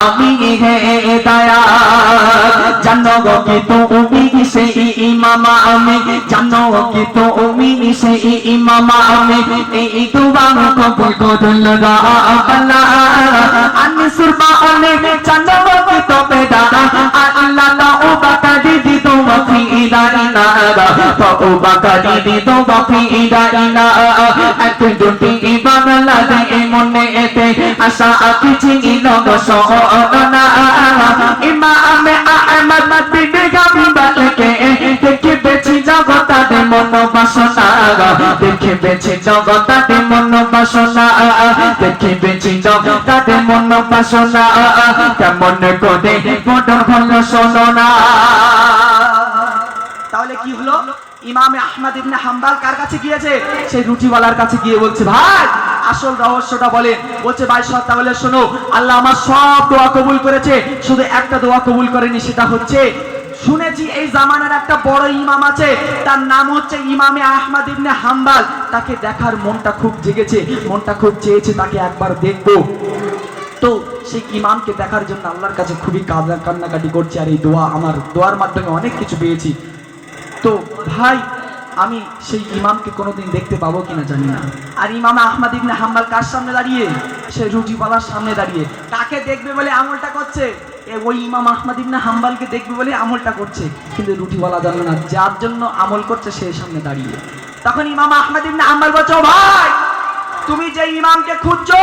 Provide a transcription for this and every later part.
আমি হে দয়া জানো গো কি তুমি সেই ইমামা আমি জানো কি তুমি সেই ইমামা আমি এই দুবা কবুল করুন রাব্বানা আনসুর বানে জানো গো কি তবে দা আল্লাহ তাওবা কাদি দি তোমা ফি ইদাইনা তাওবা কাদি দি তোমা ফি ইদাইনা এক দুটি বাংলা দে মনে এতে আশা কিছু নগ সোনা ইমামে আহমদ বিন গাম্বালকে দেখে বেছি জগতাতে মন বাসনা দেখে বেছি জগতাতে মন বাসনা দেখে বেছি জগতাতে মন বাসনা কেমন করে বড় ভালো শোনো তাহলে কি হলো? ইমামে আহমদ ইবনে হাম্বাল কার কাছে গিয়েছে? সেই রুটিওয়ালার কাছে গিয়ে বলছে, ভাই আসল রহস্যটা বলে বলছে, ভাই, সব তাহলে শোনো, আল্লাহ আমার সব দোয়া কবুল করেছে। শুধু একটা দোয়া কবুল করেনি, সেটা হচ্ছে, শুনেছি এই জামানার একটা বড় ইমাম আছে, তার নাম হচ্ছে ইমামে আহমদ ইবনে হাম্বাল। তাকে দেখার মনটা খুব জেগেছে, মনটা খুব চেয়েছে, তাকে একবার দেখব। তো সেই ইমামকে দেখার জন্য আল্লাহর কাছে খুবই কান্নাকাটি করছে, আর এই দোয়া আমার দোয়ার মাধ্যমে অনেক কিছু পেয়েছি। তো ভাই আমি সেই ইমামকে কোনোদিন দেখতে পাবো কিনা জানি না। আর ইমাম আহমদ ইবনে হাম্বাল কার সামনে দাঁড়িয়ে? সে রুটিওয়ালার সামনে দাঁড়িয়ে। কাকে দেখবে বলে আমলটা করছে? ওই ইমাম আহমদ ইবনে হাম্বালকে দেখবে বলে আমলটা করছে। কিন্তু রুটিওয়ালা জানে না, যার জন্য আমল করছে সে সামনে দাঁড়িয়ে। তখন ইমাম আহমদ ইবনে হাম্বাল বলছো ভাই, তুমি যে ইমামকে খুঁজছো,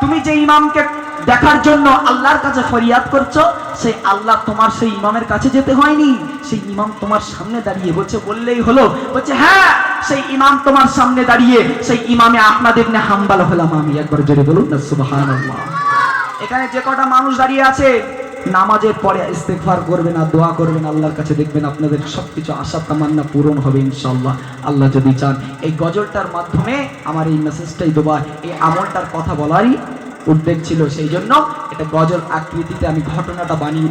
তুমি যে ইমামকে দেখার জন্য আল্লাহর কাছে ফরিয়াদ করছ, সেই আল্লাহ তোমার সেই ইমামের কাছে যেতে হয়নি। সেই ইমাম তোমার সামনে দাঁড়িয়ে বলছে, বললেই হলো। বলছে হ্যাঁ সেই ইমাম তোমার সামনে দাঁড়িয়ে, সেই ইমামে আহমদ ইবনে হাম্বাল হলাম আমি। একবার জোরে বলুন না এখানে যে কটা মানুষ দাঁড়িয়ে আছে, নামাজের পরে ইস্তেগফার করবেন আর দোয়া করবেন আল্লাহর কাছে দেখবেন আপনাদের সবকিছু আশা তামান্না পূরণ হবে ইনশাআল্লাহ। আল্লাহ যদি চান, এই গজলটার মাধ্যমে আমার এই মেসেজটাই দেওয়া, এই আমলটার কথা বলারই উদ্বেগ ছিল সেই জন্য এটা গজল আকৃতিতে আমি ঘটনাটা বানিয়ে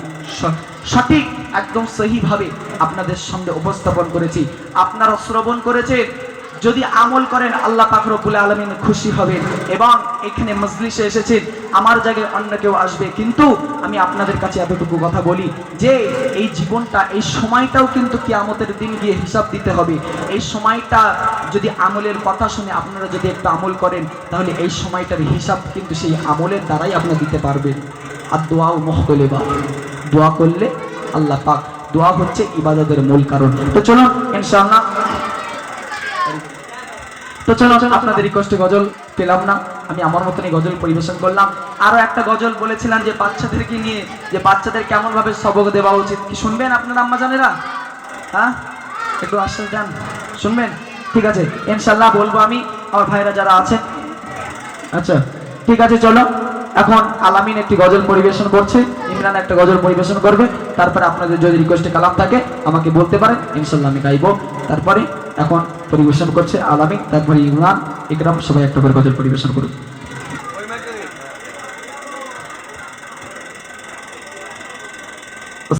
সঠিক, একদম সহিভাবে আপনাদের সামনে উপস্থাপন করেছি। আপনারা শ্রবণ করেছেন। যদি আমল করেন, আল্লাহ পাক রব্বুল আলামিন খুশি হবেন। এবং এখানে মজলিসে এসেছেন আমার জায়গায় অন্য কেউ আসবে। কিন্তু আমি আপনাদের কাছে এতটুকু কথা বলি যে, এই জীবনটা, এই সময়টাও কিন্তু কিয়ামতের দিন গিয়ে হিসাব দিতে হবে। এই সময়টা যদি আমলের কথা শুনে আপনারা যদি একটু আমল করেন, তাহলে এই সময়টার হিসাব কিন্তু সেই আমলের দ্বারাই আপনারা দিতে পারবেন। আর দোয়াও মহতলেবা দোয়া করলে আল্লাহ পাক, দোয়া হচ্ছে ইবাদতের মূল কারণ। তো চলুন, ইনশাআল্লাহ তো চলো আপনাদের রিকোয়েস্টে গজল পেলাম না। আমি আমার মতনই গজল পরিবেশন করলাম। আরও একটা গজল বলেছিলাম যে বাচ্চাদেরকে নিয়ে, যে বাচ্চাদের কেমন ভাবে সবক দেওয়া উচিত। কি শুনবেন আপনারা আম্মা জানেরা হ্যাঁ? একটু আশ্বাস দেন। শুনবেন? ঠিক আছে, ইনশাল্লাহ বলব আমি, আমার ভাইরা যারা আছেন আচ্ছা ঠিক আছে, চলো। এখন আলামিন একটি গজল পরিবেশন করছে। ইমরান একটা গজল পরিবেশন করবে। তারপরে আপনাদের যদি রিকোয়েস্টে কালাম থাকে, আমাকে বলতে পারেন। ইনশাল্লাহ আমি গাইবো। তারপরে এখন পরিবেশন করছে আলামিন তারপরে ইমরান ইকরাম সবাই একটা করে গজল পরিবেশন করুন